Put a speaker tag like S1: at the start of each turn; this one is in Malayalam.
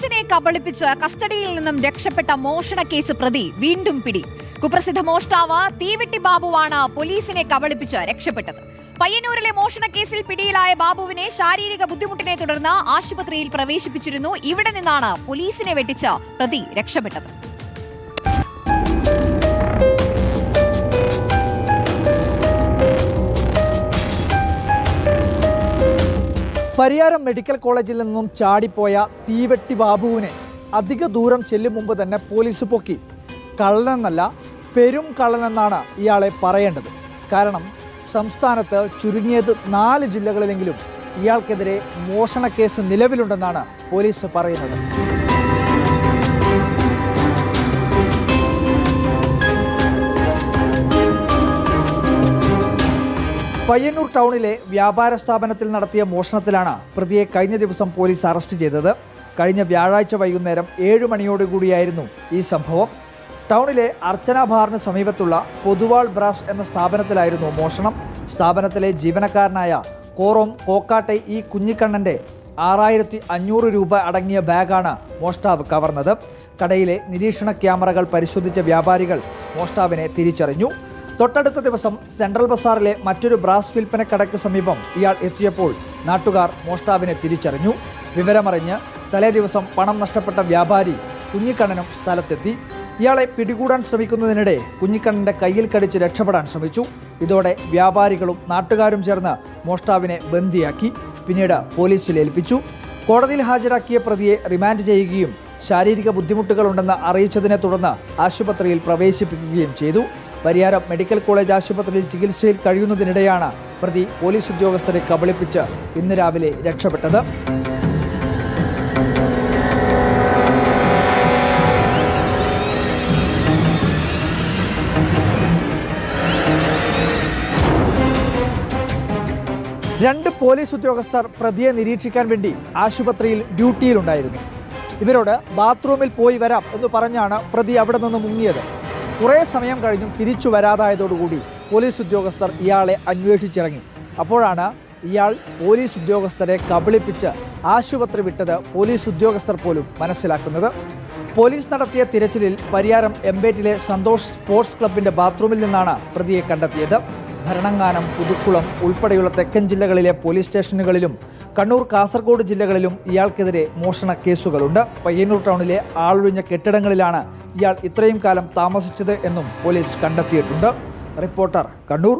S1: പോലീസിനെ കബളിപ്പിച്ച് കസ്റ്റഡിയിൽ നിന്നും രക്ഷപ്പെട്ട മോഷണ കേസ് പ്രതി വീണ്ടും പിടി. കുപ്രസിദ്ധ മോഷ്ടാവ് തീവെട്ടി ബാബുവാണ് പോലീസിനെ കബളിപ്പിച്ച് രക്ഷപ്പെട്ടത്. പയ്യന്നൂരിലെ മോഷണ കേസിൽ പിടിയിലായ ബാബുവിനെ ശാരീരിക ബുദ്ധിമുട്ടിനെ തുടർന്ന് ആശുപത്രിയിൽ പ്രവേശിപ്പിച്ചിരുന്നു. ഇവിടെ നിന്നാണ് പോലീസിനെ വെട്ടിച്ച് പ്രതി രക്ഷപ്പെട്ടത്.
S2: പരിയാരം മെഡിക്കൽ കോളേജിൽ നിന്നും ചാടിപ്പോയ തീവെട്ടി ബാബുവിനെ അധിക ദൂരം ചെല്ലും മുമ്പ് തന്നെ പോലീസ് പൊക്കി. കള്ളനെന്നല്ല പെരും കള്ളനെന്നാണ് ഇയാളെ പറയേണ്ടത്. കാരണം സംസ്ഥാനത്ത് ചുരുങ്ങിയത് നാല് ജില്ലകളിലെങ്കിലും ഇയാൾക്കെതിരെ മോഷണ കേസ് നിലവിലുണ്ടെന്നാണ് പോലീസ് പറയുന്നത്. പയ്യന്നൂർ ടൗണിലെ വ്യാപാര സ്ഥാപനത്തിൽ നടത്തിയ മോഷണത്തിലാണ് പ്രതിയെ കഴിഞ്ഞ ദിവസം പോലീസ് അറസ്റ്റ് ചെയ്തത്. കഴിഞ്ഞ വ്യാഴാഴ്ച വൈകുന്നേരം ഏഴ് മണിയോടുകൂടിയായിരുന്നു ഈ സംഭവം. ടൗണിലെ അർച്ചന ബാറിന് സമീപത്തുള്ള പൊതുവാൾ ബ്രാസ് എന്ന സ്ഥാപനത്തിലായിരുന്നു മോഷണം. സ്ഥാപനത്തിലെ ജീവനക്കാരനായ കോറോം കോക്കാട്ടെ ഈ കുഞ്ഞിക്കണ്ണന്റെ ആറായിരത്തി അഞ്ഞൂറ് രൂപ അടങ്ങിയ ബാഗാണ് മോഷ്ടാവ് കവർന്നത്. കടയിലെ നിരീക്ഷണ ക്യാമറകൾ പരിശോധിച്ച വ്യാപാരികൾ മോഷ്ടാവിനെ തിരിച്ചറിഞ്ഞു. തൊട്ടടുത്ത ദിവസം സെൻട്രൽ ബസാറിലെ മറ്റൊരു ബ്രാസ് വിൽപ്പനക്കടയ്ക്ക് സമീപം ഇയാൾ എത്തിയപ്പോൾ നാട്ടുകാർ മോഷ്ടാവിനെ തിരിച്ചറിഞ്ഞു. വിവരമറിഞ്ഞ് തലേ ദിവസം പണം നഷ്ടപ്പെട്ട വ്യാപാരി കുഞ്ഞിക്കണ്ണനും സ്ഥലത്തെത്തി. ഇയാളെ പിടികൂടാൻ ശ്രമിക്കുന്നതിനിടെ കുഞ്ഞിക്കണ്ണന്റെ കയ്യിൽ കടിച്ച് രക്ഷപ്പെടാൻ ശ്രമിച്ചു. ഇതോടെ വ്യാപാരികളും നാട്ടുകാരും ചേർന്ന് മോഷ്ടാവിനെ ബന്ദിയാക്കി പിന്നീട് പോലീസിൽ ഏൽപ്പിച്ചു. കോടതിയിൽ ഹാജരാക്കിയ പ്രതിയെ റിമാൻഡ് ചെയ്യുകയും ശാരീരിക ബുദ്ധിമുട്ടുകളുണ്ടെന്ന് അറിയിച്ചതിനെ തുടർന്ന് ആശുപത്രിയിൽ പ്രവേശിപ്പിക്കുകയും ചെയ്തു. പരിയാരം മെഡിക്കൽ കോളേജ് ആശുപത്രിയിൽ ചികിത്സയിൽ കഴിയുന്നതിനിടെയാണ് പ്രതി പോലീസ് ഉദ്യോഗസ്ഥരെ കബളിപ്പിച്ച് ഇന്ന് രാവിലെ രക്ഷപ്പെട്ടത്. രണ്ട് പോലീസ് ഉദ്യോഗസ്ഥർ പ്രതിയെ നിരീക്ഷിക്കാൻ വേണ്ടി ആശുപത്രിയിൽ ഡ്യൂട്ടിയിലുണ്ടായിരുന്നു. ഇവരോട് ബാത്റൂമിൽ പോയി വരാം എന്ന് പറഞ്ഞാണ് പ്രതി അവിടെ നിന്ന് മുങ്ങിയത്. കുറേ സമയം കഴിഞ്ഞും തിരിച്ചു വരാതായതോടുകൂടി പോലീസ് ഉദ്യോഗസ്ഥർ ഇയാളെ അന്വേഷിച്ചിറങ്ങി. അപ്പോഴാണ് ഇയാൾ പോലീസ് ഉദ്യോഗസ്ഥരെ കബളിപ്പിച്ച് ആശുപത്രി വിട്ടത് പോലീസ് ഉദ്യോഗസ്ഥർ പോലും മനസ്സിലാക്കുന്നത്. പോലീസ് നടത്തിയ തിരച്ചിലിൽ പരിയാരം എംബേറ്റിലെ സന്തോഷ് സ്പോർട്സ് ക്ലബിന്റെ ബാത്റൂമിൽ നിന്നാണ് പ്രതിയെ കണ്ടെത്തിയത്. ഭരണങ്ങാനം പുതുക്കുളം ഉൾപ്പെടെയുള്ള തെക്കൻ ജില്ലകളിലെ പോലീസ് സ്റ്റേഷനുകളിലും കണ്ണൂർ കാസർഗോഡ് ജില്ലകളിലും ഇയാൾക്കെതിരെ മോഷണ കേസുകളുണ്ട്. പയ്യന്നൂർ ടൗണിലെ ആളൊഴിഞ്ഞ കെട്ടിടങ്ങളിലാണ് ഇയാൾ ഇത്രയും കാലം താമസിച്ചത് എന്നും പോലീസ് കണ്ടെത്തിയിട്ടുണ്ട്. റിപ്പോർട്ടർ കണ്ണൂർ.